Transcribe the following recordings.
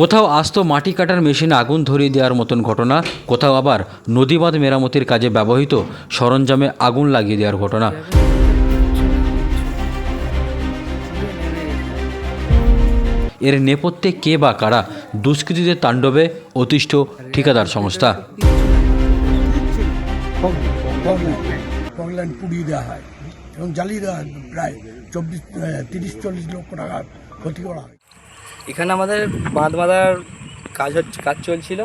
কোথাও আস্ত মাটি কাটার মেশিনে আগুন ধরিয়ে দেওয়ার মতন ঘটনা, কোথাও আবার নদীবাঁধ মেরামতির কাজে ব্যবহৃত সরঞ্জামে আগুন লাগিয়ে দেওয়ার ঘটনা। এর নেপথ্যে কে বা কারা দুষ্কৃতীদের তাণ্ডবে অতিষ্ঠ ঠিকাদার সংস্থা? পুড়িয়ে দেওয়া হয় এবং জ্বালিয়ে দেওয়া প্রায় চব্বিশ তিরিশ, চল্লিশ লক্ষ টাকার ক্ষতি করা হয়। এখানে আমাদের বাঁধ বাঁধার কাজ হচ্ছে, কাজ চলছিল।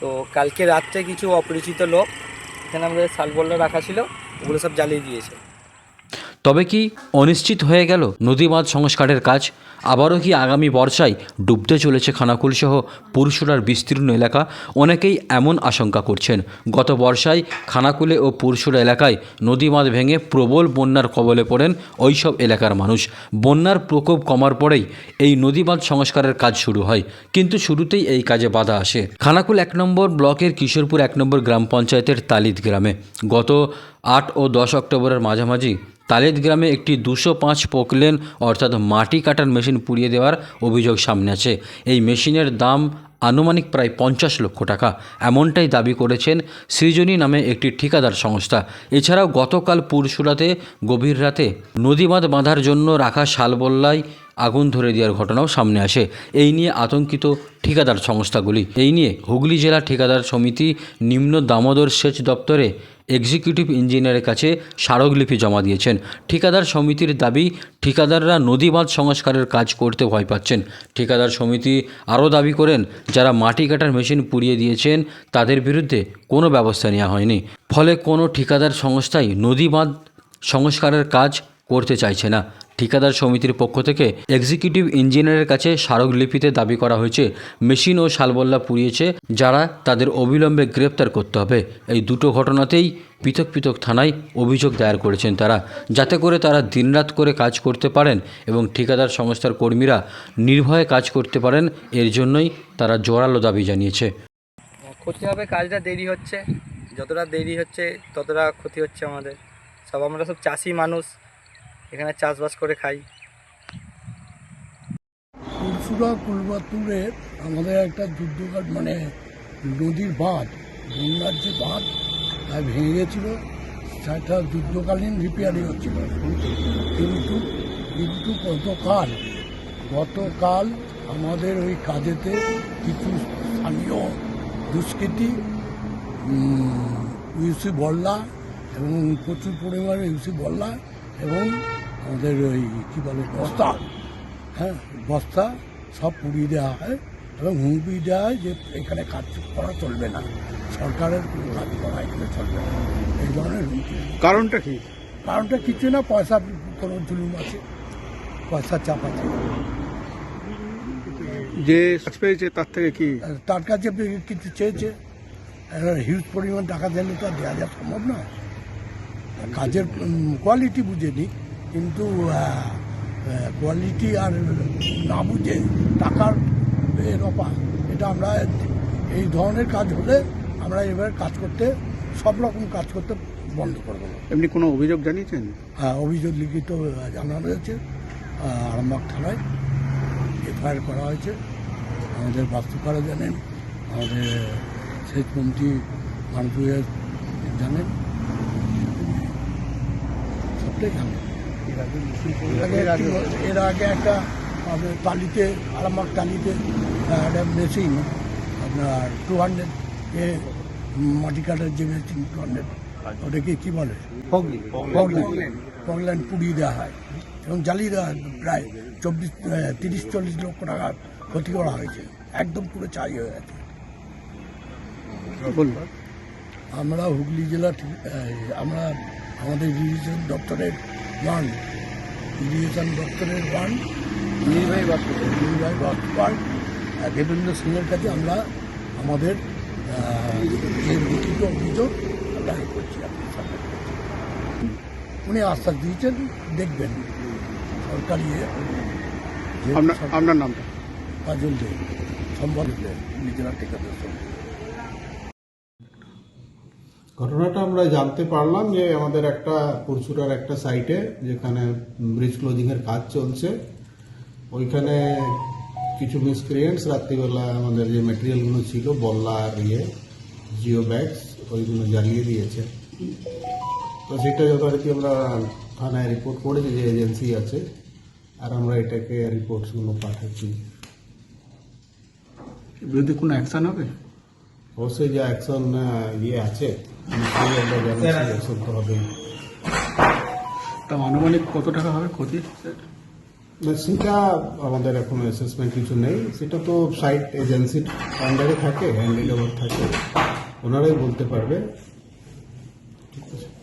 তো কালকে রাত্রে কিছু অপরিচিত লোক, এখানে আমাদের শালবল্লা রাখা ছিল, ওগুলো সব জ্বালিয়ে দিয়েছে। তবে কি অনিশ্চিত হয়ে গেল নদীবাঁধ সংস্কারের কাজ? আবারও কি আগামী বর্ষায় ডুবতে চলেছে খানাকুলসহ পুরসুরার বিস্তীর্ণ এলাকা? অনেকেই এমন আশঙ্কা করছেন। গত বর্ষায় খানাকুলে ও পুরসুরা এলাকায় নদীবাঁধ ভেঙে প্রবল বন্যার কবলে পড়েন ওইসব এলাকার মানুষ। বন্যার প্রকোপ কমার পরেই এই নদীবাঁধ সংস্কারের কাজ শুরু হয়। কিন্তু শুরুতেই এই কাজে বাধা আসে। খানাকুল এক নম্বর ব্লকের কিশোরপুর এক নম্বর গ্রাম পঞ্চায়েতের তালিদ গ্রামে গত আট ও দশ অক্টোবরের মাঝামাঝি তালেদ গ্রামে একটি দুশো পাঁচ পোকলেন, অর্থাৎ মাটি কাটার মেশিন পুড়িয়ে দেওয়ার অভিযোগ সামনে আছে। এই মেশিনের দাম আনুমানিক প্রায় পঞ্চাশ লক্ষ টাকা। এমনটাই দাবি করেছেন সৃজনী নামে একটি ঠিকাদার সংস্থা। এছাড়াও গতকাল পুরসুরাতে গভীর রাতে নদীবাঁধ বাঁধার জন্য রাখা শালবল্লায় আগুন ধরে দেওয়ার ঘটনাও সামনে আসে। এই নিয়ে আতঙ্কিত ঠিকাদার সংস্থাগুলি। এই নিয়ে হুগলি জেলা ঠিকাদার সমিতি নিম্ন দামোদর সেচ দপ্তরে এক্সিকিউটিভ ইঞ্জিনিয়ারের কাছে স্মারকলিপি জমা দিয়েছেন। ঠিকাদার সমিতির দাবি, ঠিকাদাররা নদী বাঁধ সংস্কারের কাজ করতে ভয় পাচ্ছেন। ঠিকাদার সমিতি আরও দাবি করেন, যারা মাটি কাটার মেশিন পুড়িয়ে দিয়েছেন, তাদের বিরুদ্ধে কোনো ব্যবস্থা নেওয়া হয়নি। ফলে কোনো ঠিকাদার সংস্থাই নদী বাঁধ সংস্কারের কাজ করতে চাইছে না। ঠিকাদার সমিতির পক্ষ থেকে এক্সিকিউটিভ ইঞ্জিনিয়ারের কাছে স্মারকলিপিতে দাবি করা হয়েছে, মেশিন ও শালবল্লা পুড়িয়েছে যারা তাদের অবিলম্বে গ্রেপ্তার করতে হবে। এই দুটো ঘটনাতেই পৃথক পৃথক থানায় অভিযোগ দায়ের করেছেন তারা। যাতে করে তারা দিনরাত করে কাজ করতে পারেন এবং ঠিকাদার সংস্থার কর্মীরা নির্ভয়ে কাজ করতে পারেন, এর জন্যই তারা জোরালো দাবি জানিয়েছে। ক্ষতি হবে, কাজটা দেরি হচ্ছে। যতটা দেরি হচ্ছে, ততটা ক্ষতি হচ্ছে আমাদের। সব আমরা সব চাষি মানুষ। এখানে চাষবাস করে খাই। পুরসুরা কুলবাতুরের আমাদের একটা যুদ্ধকাল মানে নদীর বাঁধ বন্যার যে বাঁধ তা ভেঙে গেছিল সেটা যুদ্ধকালীন রিপেয়ারিং হচ্ছিল। কিন্তু কিন্তু গতকাল গতকাল আমাদের ওই কাজেতে কিছু স্থানীয় দুষ্কৃতী ইউসি বল্লা এবং প্রচুর পরিমাণে ইউসি বল্লা এবং আমাদের ওই কী বলে বস্তা? হ্যাঁ বস্তা সব পুড়িয়ে দেওয়া হয় এবং হুমকি দেওয়া হয় যে এখানে কাজ করা চলবে না। সরকারের কোনো কাজ করা এখানে চলবে না। এই ধরনের হুমকি কারণটা কি? কারণটা কিছু না পয়সা কোনো জুলুম আছে পয়সা চাপ আছে। যে পেয়েছে তার থেকে কি? তার কাছে কিছু চেয়েছে। হিউজ পরিমাণ টাকা দিলে তো দেওয়া যাওয়া সম্ভব নয়। আর কাজের কোয়ালিটি বুঝে নিক। কিন্তু কোয়ালিটি আর না বুঝে টাকার এর অপা এটা আমরা এই ধরনের কাজ হলে আমরা এবার কাজ করতে সব রকম কাজ করতে বন্ধ করে দেবো এমনি কোনো অভিযোগ জানিয়েছেন? হ্যাঁ অভিযোগ লিখিত জানানো হয়েছে। আরামবাগ থানায় এফআইআর করা হয়েছে। আমাদের বাস্তুকারা জানেন আমাদের সেচ মন্ত্রী মানপুরের জানেন। সবটাই জানেন। এর আগে একটি- টালিতে আরামবাগ টালিতে একটা মেশিন আপনার টু হান্ড্রেড এ মাটি কাটার যে মেশিন টু হান্ড্রেড ওটাকে কী বলে? পগল্যান্ড পগল্যান্ড পুড়িয়ে দেওয়া হয়। এবং জ্বালিয়ে দেওয়া হয়। প্রায় চব্বিশ তিরিশ চল্লিশ লক্ষ টাকার ক্ষতি করা হয়েছে। একদম পুরো চাই হয়ে গেছে। আমরা হুগলি জেলা আমরা আমাদের ইরিগেশন দপ্তরের ওয়ান ইরিগেশন দপ্তরের ওয়ান নির্বাহী বাস্তুকার নির্বাহী বাস্তুকার দেবেন্দ্র সিংয়ের কাছে আমরা আমাদের লিখিত অভিযোগ এ করছি উনি আশ্বাস দিয়েছেন দেখবেন। সরকারি আপনার নামটা? কাজল দে সম্ভব নিজেরা ঠিকাদার সমিতি ঘটনাটা আমরা জানতে পারলাম যে আমাদের একটা পুরসুরার একটা সাইটে যেখানে ব্রিজ ক্লোজিংয়ের কাজ চলছে ওইখানে কিছু মিসক্রিয়েন্টস রাত্রিবেলা আমাদের যে মেটেরিয়ালগুলো ছিল বল্লা আর ইয়ে জিও ব্যাগস ওইগুলো জ্বালিয়ে দিয়েছে। তো সেটা যথারীতি আমরা থানায় রিপোর্ট করেছি যে এজেন্সি আছে আর আমরা এটাকে রিপোর্টসগুলো পাঠাচ্ছি। বিরুদ্ধে কোনো অ্যাকশন হবে? অবশ্যই যে অ্যাকশন ইয়ে আছে অ্যাকশন তো আনুমানিক কত টাকা হবে ক্ষতি? সেটা আমাদের এখন অ্যাসেসমেন্ট কিছু নেই। সেটা তো সাইট এজেন্সির আন্ডারে থাকে হ্যান্ডেল ওভার থাকে। ওনারাই বলতে পারবে। ঠিক আছে।